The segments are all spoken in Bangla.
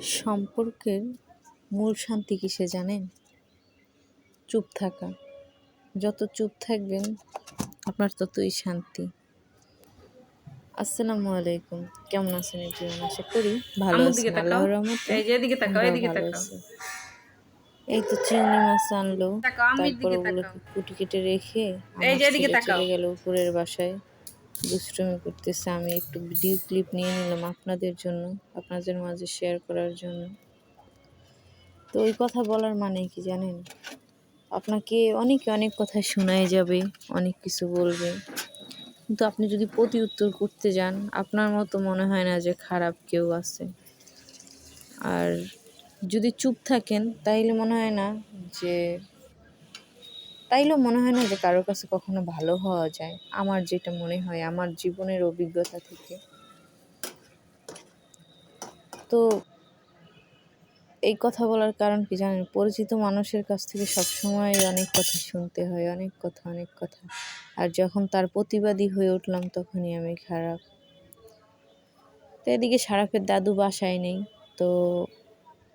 সম্পর্কের মূল শান্তি কিসে জানেন? চুপ থাকা। যত চুপ থাকবেন আপনার ততই শান্তি। আসসালামু আলাইকুম। কেমন আছেন জীবন আশা করি ভালো আছেন। আল্লাহর রহমতে এই যে এদিকে তাকাও এদিকে ভালো তাকাও। এই তো চিংড়ি মাছ আনলো। তারপর ওগুলোকে কুটি কেটে রেখে এই যে এদিকে তাকাও। চলে গেল উপরের বাসায়। দুষ্টুমি করতেছে, আমি একটু ভিডিও ক্লিপ নিয়ে নিলাম আপনাদের জন্য, আপনাদের মাঝে শেয়ার করার জন্য। তো ওই কথা বলার মানে কি জানেন? আপনাকে অনেকে অনেক কথা শোনায় যাবে, অনেক কিছু বলবে। কিন্তু আপনি যদি প্রতি উত্তর করতে যান, আপনার মতো মনে হয় না যে খারাপ কেউ আছে। আর যদি চুপ থাকেন, তাইলে মনে হয় না যে তাইলেও মনে হয় না যে কারোর কাছে কখনো ভালো হওয়া যায়, আমার যেটা মনে হয়, আমার জীবনের অভিজ্ঞতা থেকে। তো এই কথা বলার কারণ কি জানেন? পরিচিত মানুষের কাছ থেকে সবসময় অনেক কথা শুনতে হয়, অনেক কথা অনেক কথা। আর যখন তার প্রতিবাদী হয়ে উঠলাম তখনই আমি খারাপ। তো এদিকে সারাফের দাদু বাসায় নেই, তো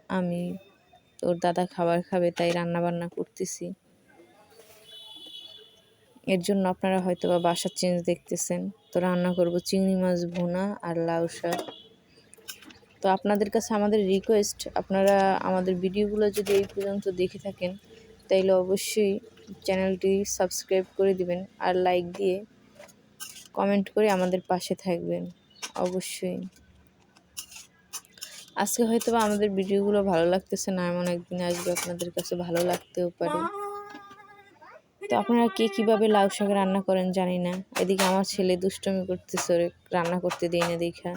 আমি, ওর দাদা খাবার খাবে, তাই রান্না বান্না করতেছি। এর জন্য আপনারা হয়তো বা বাসার চেঞ্জ দেখতেছেন। তো রান্না করব চিংড়ি মাছ, ভুনা আর লাউ শাক। তো আপনাদের কাছে আমাদের রিকোয়েস্ট আপনারা আমাদের ভিডিওগুলো যদি এই পর্যন্ত দেখে থাকেন, তাইলে অবশ্যই চ্যানেলটি সাবস্ক্রাইব করে দিবেন আর লাইক দিয়ে কমেন্ট করে আমাদের পাশে থাকবেন, অবশ্যই। আজকে হয়তো আমাদের ভিডিওগুলো ভালো লাগতেছে না, এমন একদিন আসবে আপনাদের কাছে ভালো লাগতেও পারে। তো আপনারা কে কীভাবে লাউ শাক রান্না করেন জানি না। এদিকে আমার ছেলে দুষ্টমি করতেছে রান্না করতে দেই না দেখা।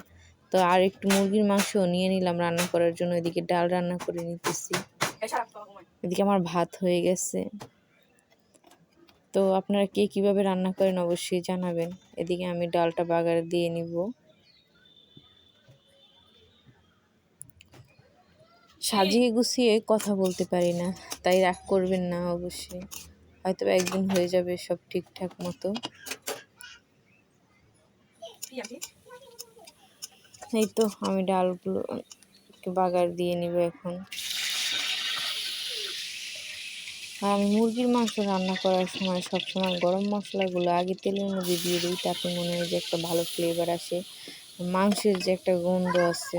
তো আর একটু মুরগির মাংসও নিয়ে নিলাম রান্না করার জন্য, এদিকে ডাল রান্না করে নিতেছি। এদিকে আমার ভাত হয়ে গেছে। তো আপনারা কে কীভাবে রান্না করেন অবশ্যই জানাবেন। এদিকে আমি ডালটা বাগার দিয়ে নিব। সাজিয়ে গুছিয়ে কথা বলতে পারি না, তাই রাগ করবেন না অবশ্যই। হয়তো একদিন হয়ে যাবে সব ঠিকঠাক মতো। এই তো আমি ডালগুলো বাগার দিয়ে নিব এখন। আর আমি মুরগির মাংস রান্না করার সময় সবসময় গরম মশলাগুলো আগে তেলের মধ্যে দিয়ে দিই, তাতে মনে হয় যে একটা ভালো ফ্লেভার আসে। মাংসের যে একটা গন্ধ আছে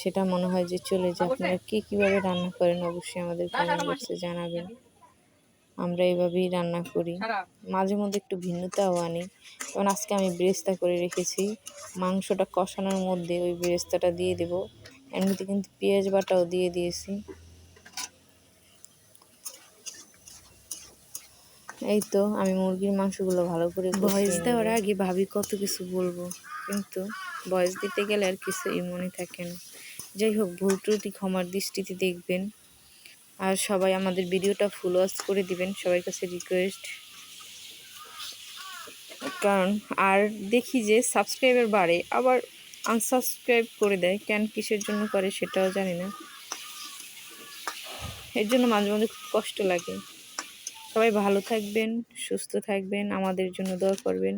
সেটা মনে হয় যে চলে যায়। আপনারা কী কীভাবে রান্না করেন অবশ্যই আমাদের কমেন্ট বক্সে জানাবেন। আমরা এভাবেই রান্না করি। মাঝে মধ্যে একটু ভিন্নতাও আনি। যেমন আজকে আমি ব্রেস্তা করে রেখেছি। মাংসটা কষানোর মধ্যে ওই ব্রেস্তাটা দিয়ে দেব। এমনিতে কিন্তু পেঁয়াজ বাটাও দিয়ে দিয়েছি। এই তো আমি মুরগির মাংসগুলো ভালো করে ভয়েস দেওয়ার আগে ভাবি কত কিছু বলব। কিন্তু ভয়েস দিতে গেলে আর কিছুই মনে থাকে না। যাই হোক ভুল ত্রুটি ক্ষমার দৃষ্টিতে দেখবেন। আর সবাই আমাদের ভিডিওটা ফুল ওয়াচ করে দিবেন, সবার কাছে রিকোয়েস্ট কারণ আর দেখি যে সাবস্ক্রাইবার বাড়ে, আবার আনসাবস্ক্রাইব করে দেয়, কেন কিসের জন্য করে সেটাও জানি না। এর জন্য মাঝে মাঝে খুব কষ্ট লাগে। সবাই ভালো থাকবেন, সুস্থ থাকবেন, আমাদের জন্য দোয়া করবেন।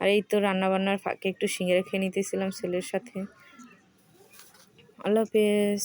আর এই তো রান্নাবান্নার ফাঁকে একটু সিঙ্গারা খেয়ে নিতেছিলাম ছেলের সাথে। আল্লাহ হাফেজ।